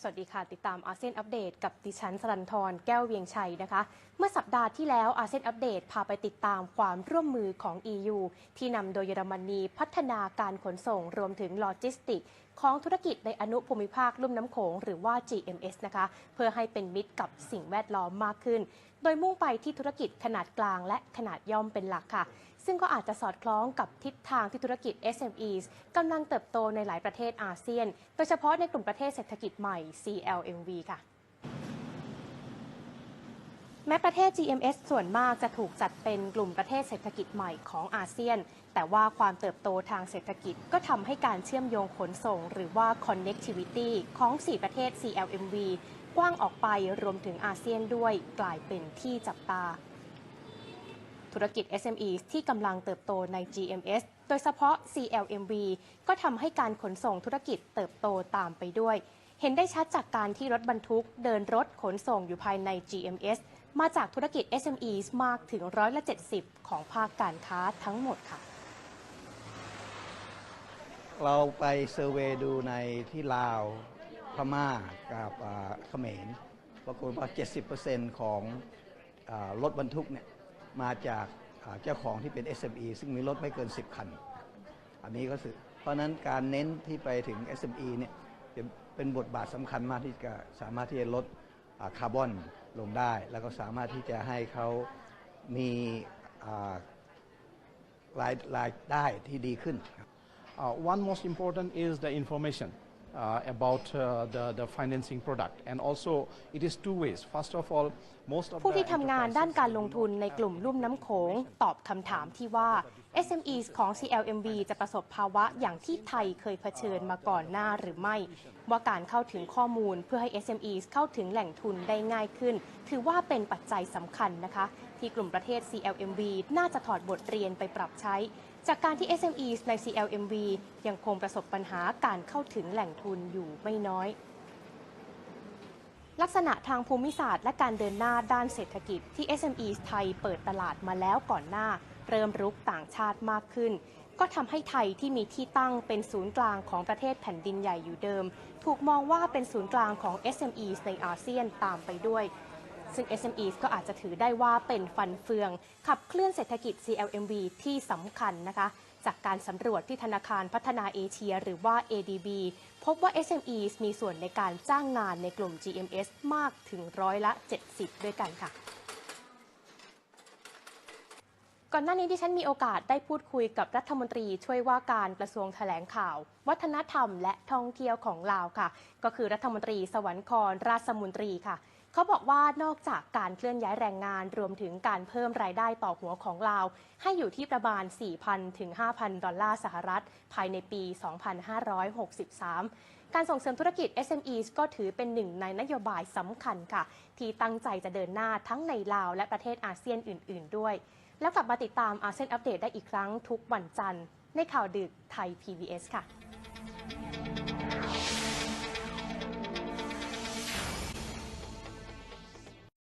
สวัสดีค่ะ ติดตามอาเซียนอัปเดตกับดิฉันสรันทรแก้วเวียงชัยนะคะ เมื่อสัปดาห์ที่แล้วอาเซียนอัปเดตพาไปติดตามความร่วมมือของ EU ที่นำโดยเยอรมนีพัฒนาการขนส่งรวมถึงโลจิสติก ของธุรกิจในอนุภูมิภาคลุ่มน้ำโขงหรือว่า GMS นะคะ เพื่อให้เป็นมิตรกับสิ่งแวดล้อมมากขึ้น โดยมุ่งไปที่ธุรกิจขนาดกลางและขนาดย่อมเป็นหลักค่ะ ซึ่งก็อาจจะสอดคล้องกับทิศทางที่ธุรกิจ SMEs กำลังเติบโตในหลายประเทศอาเซียน โดยเฉพาะในกลุ่มประเทศเศรษฐกิจใหม่ CLMV ค่ะแม้ประเทศ GMS ส่วนมากจะถูกจัดเป็นกลุ่มประเทศเศรษฐกิจใหม่ของอาเซียน แต่ว่าความเติบโตทางเศรษฐกิจก็ทำให้การเชื่อมโยงขนส่ง หรือว่า connectivity ของ 4 ประเทศ CLMV กว้างออกไปรวมถึงอาเซียนด้วยกลายเป็นที่จับตา ธุรกิจ SME ที่กำลังเติบโตใน GMS โดยเฉพาะ CLMV ก็ทำให้การขนส่งธุรกิจเติบโตตามไปด้วย เห็นได้ชัดจากการที่รถบรรทุกเดินรถขนส่งอยู่ภายใน GMS มาจากธุรกิจ SME มากถึงร้อยละ70 ของภาคการค้าทั้งหมดค่ะ เราไปเซอร์เวย์ดูในที่ลาว พม่ากับเขมรปรากฏว่า 70%ของอรถบรรทุกเนี่ย มาจากเจ้าของที่เป็น SME ซึ่งมีรถไม่เกิน 10 คัน อันนี้ก็คือเพราะนั้นการเน้นที่ไปถึง SME เนี่ยเป็นเป็นบทบาทสำคัญมากที่จะสามารถที่จะลดคาร์บอนลงได้ แล้วก็สามารถที่จะให้เขามีรายรายได้ที่ดีขึ้น Uh, one most important is the information uh, about uh, the, the financing product. And also, it is two ways. First of all, most of ผู้ the ที่ทำงานด้านการลงทุน enterprises ในกลุ่มลุ่มน้ำโขงตอบคำถามที่ว่า SMEs ของ CLMV จะประสบภาวะอย่างที่ไทยเคยเผชิญมาก่อนหน้าหรือไม่ ว่าการเข้าถึงข้อมูลเพื่อให้ SMEs เข้าถึงแหล่งทุนได้ง่ายขึ้น ถือว่าเป็นปัจจัยสำคัญนะคะ ที่กลุ่มประเทศ CLMV น่าจะถอดบทเรียนไปปรับใช้ จากการที่ SMEs ใน CLMV ยังคงประสบปัญหาการเข้าถึงแหล่งทุนอยู่ไม่น้อยลักษณะทางภูมิศาสตร์และการเดินหน้าด้านเศรษฐกิจที่ SME ไทยเปิดตลาดมาแล้วก่อนหน้า เริ่มรุกต่างชาติมากขึ้น ก็ทำให้ไทยที่มีที่ตั้งเป็นศูนย์กลางของประเทศแผ่นดินใหญ่อยู่เดิม ถูกมองว่าเป็นศูนย์กลางของ SME ในอาเซียนตามไปด้วย ซึ่ง SME ก็อาจจะถือได้ว่าเป็นฟันเฟือง ขับเคลื่อนเศรษฐกิจ CLMV ที่สำคัญนะคะจากการสำรวจที่ธนาคารพัฒนาเอเชีย หรือว่า ADB พบว่า SME มีส่วนในการจ้างงานในกลุ่ม GMS มากถึงร้อยละ 70 ด้วยกันค่ะ ก่อนหน้านี้ที่ฉันมีโอกาสได้พูดคุยกับรัฐมนตรีช่วยว่าการกระทรวงแถลงข่าว วัฒนธรรมและท่องเที่ยวของลาวค่ะ ก็คือรัฐมนตรีสวรรครราชมนตรีค่ะ เขาบอกว่านอกจากการเคลื่อนย้ายแรงงาน รวมถึงการเพิ่มรายได้ต่อหัวของลาว ให้อยู่ที่ประมาณ 4,000 ถึง 5,000 ดอลลาร์สหรัฐ ภายในปี 2563 การส่งเสริมธุรกิจ SMEs ก็ถือเป็นหนึ่งในนโยบายสำคัญค่ะ ที่ตั้งใจจะเดินหน้าทั้งในลาวและประเทศอาเซียนอื่น ๆ ด้วย แล้วกลับมาติดตามอาเซียนอัปเดตได้อีกครั้งทุกวันจันทร์ ในข่าวดึกไทย PBS ค่ะ